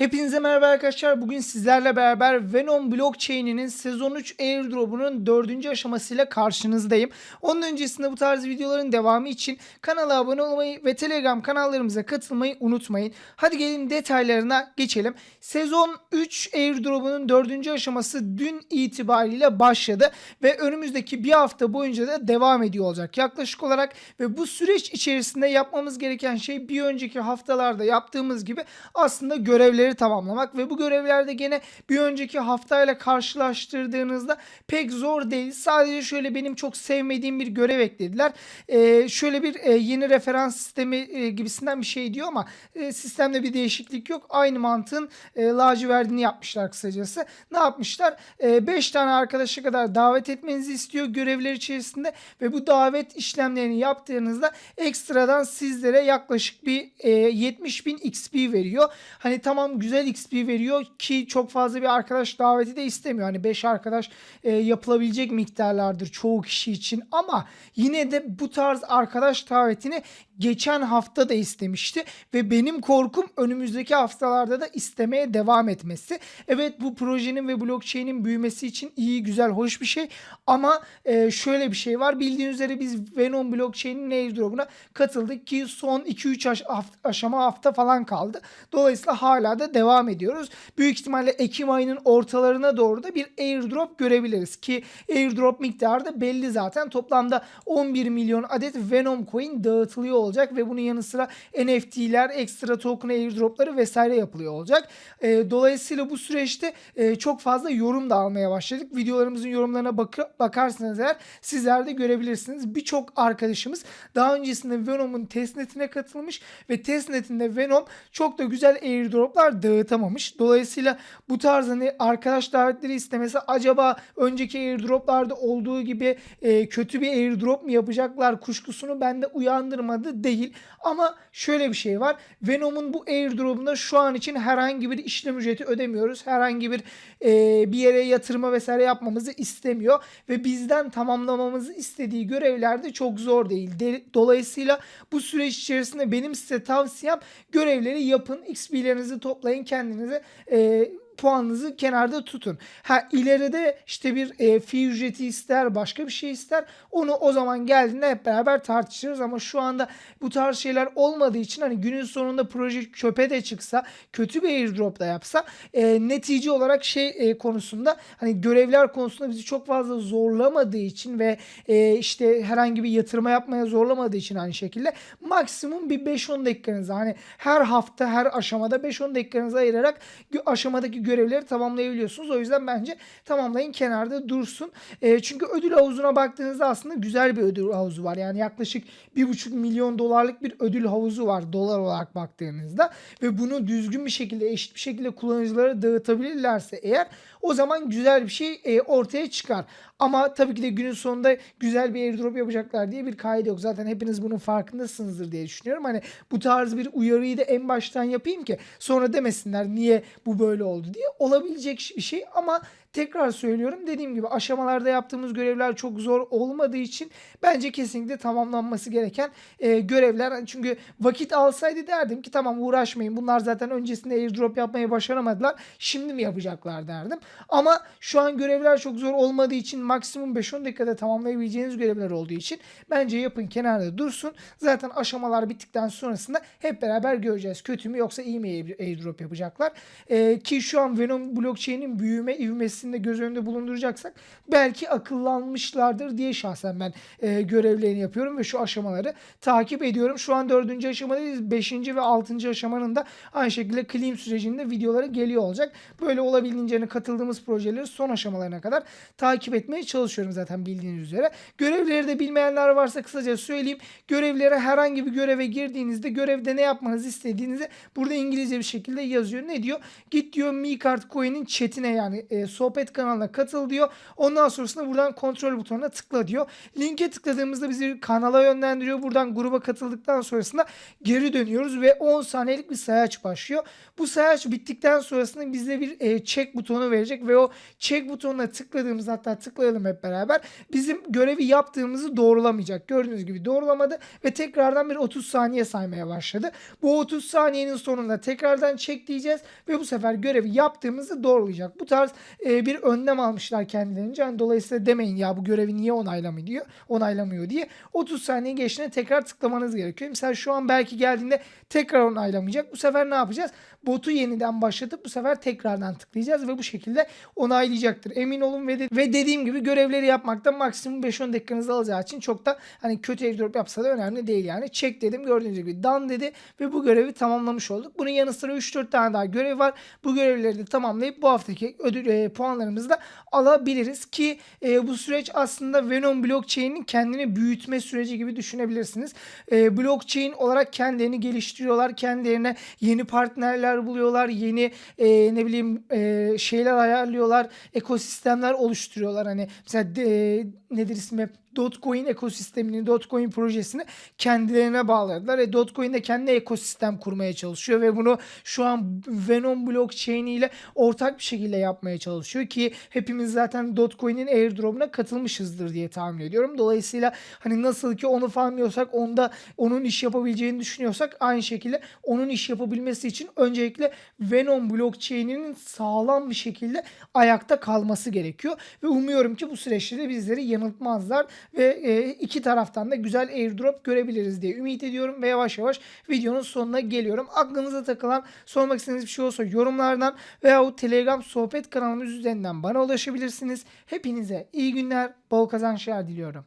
Hepinize merhaba arkadaşlar. Bugün sizlerle beraber Venom Blockchain'inin sezon 3 airdrop'unun 4. aşamasıyla karşınızdayım. Onun öncesinde bu tarz videoların devamı için kanala abone olmayı ve Telegram kanallarımıza katılmayı unutmayın. Hadi gelin detaylarına geçelim. Sezon 3 airdrop'unun 4. aşaması dün itibariyle başladı ve önümüzdeki bir hafta boyunca da devam ediyor olacak yaklaşık olarak ve bu süreç içerisinde yapmamız gereken şey bir önceki haftalarda yaptığımız gibi aslında görevleri tamamlamak ve bu görevlerde gene bir önceki haftayla karşılaştırdığınızda pek zor değil. Sadece şöyle benim çok sevmediğim bir görev eklediler. Ee, şöyle bir e, yeni referans sistemi e, gibisinden bir şey diyor ama e, sistemde bir değişiklik yok. Aynı mantığın e, lacivertini yapmışlar kısacası. Ne yapmışlar? 5 tane arkadaşa kadar davet etmenizi istiyor görevler içerisinde ve bu davet işlemlerini yaptığınızda ekstradan sizlere yaklaşık bir e, 70 bin XP veriyor. Hani tamam güzel XP veriyor ki çok fazla bir arkadaş daveti de istemiyor. Hani 5 arkadaş e, yapılabilecek miktarlardır çoğu kişi için ama yine de bu tarz arkadaş davetini geçen hafta da istemişti ve benim korkum önümüzdeki haftalarda da istemeye devam etmesi. Evet bu projenin ve blockchain'in büyümesi için iyi, güzel, hoş bir şey ama e, şöyle bir şey var. Bildiğiniz üzere biz Venom blockchain'in airdrop'una katıldık ki son 2-3 aş- aşama hafta falan kaldı. Dolayısıyla hala da devam ediyoruz. Büyük ihtimalle Ekim ayının ortalarına doğru da bir airdrop görebiliriz ki airdrop miktarı da belli zaten. Toplamda 11 milyon adet Venom coin dağıtılıyor olacak ve bunun yanı sıra NFT'ler, ekstra token airdropları vesaire yapılıyor olacak. E, dolayısıyla bu süreçte e, çok fazla yorum da almaya başladık. Videolarımızın yorumlarına bakı- bakarsanız eğer sizler de görebilirsiniz. Birçok arkadaşımız daha öncesinde Venom'un testnetine katılmış ve testnetinde Venom çok da güzel airdroplar dağıtamamış. Dolayısıyla bu tarz hani arkadaş davetleri istemesi acaba önceki airdroplarda olduğu gibi e, kötü bir airdrop mu yapacaklar kuşkusunu bende uyandırmadı değil. Ama şöyle bir şey var. Venom'un bu airdrop'unda şu an için herhangi bir işlem ücreti ödemiyoruz. Herhangi bir e, bir yere yatırma vesaire yapmamızı istemiyor ve bizden tamamlamamızı istediği görevlerde çok zor değil. De- dolayısıyla bu süreç içerisinde benim size tavsiyem görevleri yapın, XP'lerinizi toplayın kendinize e, puanınızı kenarda tutun. Ha ileride işte bir e, fee ücreti ister, başka bir şey ister. Onu o zaman geldiğinde hep beraber tartışırız ama şu anda bu tarz şeyler olmadığı için hani günün sonunda proje çöpe de çıksa, kötü bir airdrop da yapsa e, netice olarak şey e, konusunda hani görevler konusunda bizi çok fazla zorlamadığı için ve e, işte herhangi bir yatırma yapmaya zorlamadığı için aynı şekilde maksimum bir 5-10 dakikanızı hani her hafta her aşamada 5-10 dakikanızı ayırarak aşamadaki görevleri tamamlayabiliyorsunuz. O yüzden bence tamamlayın kenarda dursun. E, çünkü ödül havuzuna baktığınızda aslında güzel bir ödül havuzu var. Yani yaklaşık 1,5 milyon dolarlık bir ödül havuzu var dolar olarak baktığınızda ve bunu düzgün bir şekilde eşit bir şekilde kullanıcılara dağıtabilirlerse eğer o zaman güzel bir şey e, ortaya çıkar. Ama tabii ki de günün sonunda güzel bir airdrop yapacaklar diye bir kaide yok. Zaten hepiniz bunun farkındasınızdır diye düşünüyorum. Hani bu tarz bir uyarıyı da en baştan yapayım ki sonra demesinler niye bu böyle oldu diye. Olabilecek bir şey ama tekrar söylüyorum dediğim gibi aşamalarda yaptığımız görevler çok zor olmadığı için bence kesinlikle tamamlanması gereken e, görevler. Çünkü vakit alsaydı derdim ki tamam uğraşmayın. Bunlar zaten öncesinde airdrop yapmayı başaramadılar. Şimdi mi yapacaklar derdim. Ama şu an görevler çok zor olmadığı için maksimum 5-10 dakikada tamamlayabileceğiniz görevler olduğu için bence yapın kenarda dursun. Zaten aşamalar bittikten sonrasında hep beraber göreceğiz. Kötü mü yoksa iyi mi airdrop yapacaklar. E, ki şu an Venom blockchain'in büyüme ivmesini de göz önünde bulunduracaksak belki akıllanmışlardır diye şahsen ben e, görevlerini yapıyorum ve şu aşamaları takip ediyorum. Şu an dördüncü aşamadayız. Beşinci ve altıncı aşamanın da aynı şekilde claim sürecinde videoları geliyor olacak. Böyle olabildiğince hani katıldığımız projeleri son aşamalarına kadar takip etmeye çalışıyorum zaten bildiğiniz üzere. Görevleri de bilmeyenler varsa kısaca söyleyeyim. Görevlere herhangi bir göreve girdiğinizde görevde ne yapmanızı istediğinizi burada İngilizce bir şekilde yazıyor. Ne diyor? Git diyor Mi Card Coin'in chatine yani e, sohbet sohbet kanalına katıl diyor. Ondan sonrasında buradan kontrol butonuna tıkla diyor. Linke tıkladığımızda bizi kanala yönlendiriyor. Buradan gruba katıldıktan sonrasında geri dönüyoruz ve 10 saniyelik bir sayaç başlıyor. Bu sayaç bittikten sonrasında bize bir e, check butonu verecek ve o check butonuna tıkladığımız hatta tıklayalım hep beraber bizim görevi yaptığımızı doğrulamayacak. Gördüğünüz gibi doğrulamadı ve tekrardan bir 30 saniye saymaya başladı. Bu 30 saniyenin sonunda tekrardan check diyeceğiz ve bu sefer görevi yaptığımızı doğrulayacak. Bu tarz e, bir önlem almışlar kendilerince. Yani dolayısıyla demeyin ya bu görevi niye onaylamıyor. Onaylamıyor diye. 30 saniye geçtiğinde tekrar tıklamanız gerekiyor. Mesela şu an belki geldiğinde tekrar onaylamayacak. Bu sefer ne yapacağız? Botu yeniden başlatıp bu sefer tekrardan tıklayacağız ve bu şekilde onaylayacaktır. Emin olun ve, de- ve dediğim gibi görevleri yapmakta maksimum 5-10 dakikanızı alacağı için çok da hani kötü airdrop yapsa da önemli değil yani. Check dedim gördüğünüz gibi done dedi ve bu görevi tamamlamış olduk. Bunun yanı sıra 3-4 tane daha görev var. Bu görevleri de tamamlayıp bu haftaki ödül e, puanlarımızı da alabiliriz ki e, bu süreç aslında Venom blockchain'in kendini büyütme süreci gibi düşünebilirsiniz. E, blockchain olarak kendilerini geliştiriyorlar. Kendilerine yeni partnerler buluyorlar. Yeni e, ne bileyim e, şeyler ayarlıyorlar. Ekosistemler oluşturuyorlar. Hani mesela de, nedir ismi? Dogecoin ekosistemini, Dogecoin projesini kendilerine bağladılar. E, Dogecoin de kendi ekosistem kurmaya çalışıyor ve bunu şu an Venom blockchain ile ortak bir şekilde yapmaya çalışıyor ki hepimiz zaten Dogecoin'in airdrop'una katılmışızdır diye tahmin ediyorum. Dolayısıyla hani nasıl ki onu farmlıyorsak onda onun iş yapabileceğini düşünüyorsak aynı şekilde onun iş yapabilmesi için öncelikle Venom blockchain'inin sağlam bir şekilde ayakta kalması gerekiyor ve umuyorum ki bu süreçte de bizleri yanıltmazlar ve e, iki taraftan da güzel airdrop görebiliriz diye ümit ediyorum ve yavaş yavaş videonun sonuna geliyorum. Aklınıza takılan sormak istediğiniz bir şey olsa yorumlardan veya Telegram sohbet kanalımız üzerinden bana ulaşabilirsiniz. Hepinize iyi günler, bol kazançlar diliyorum.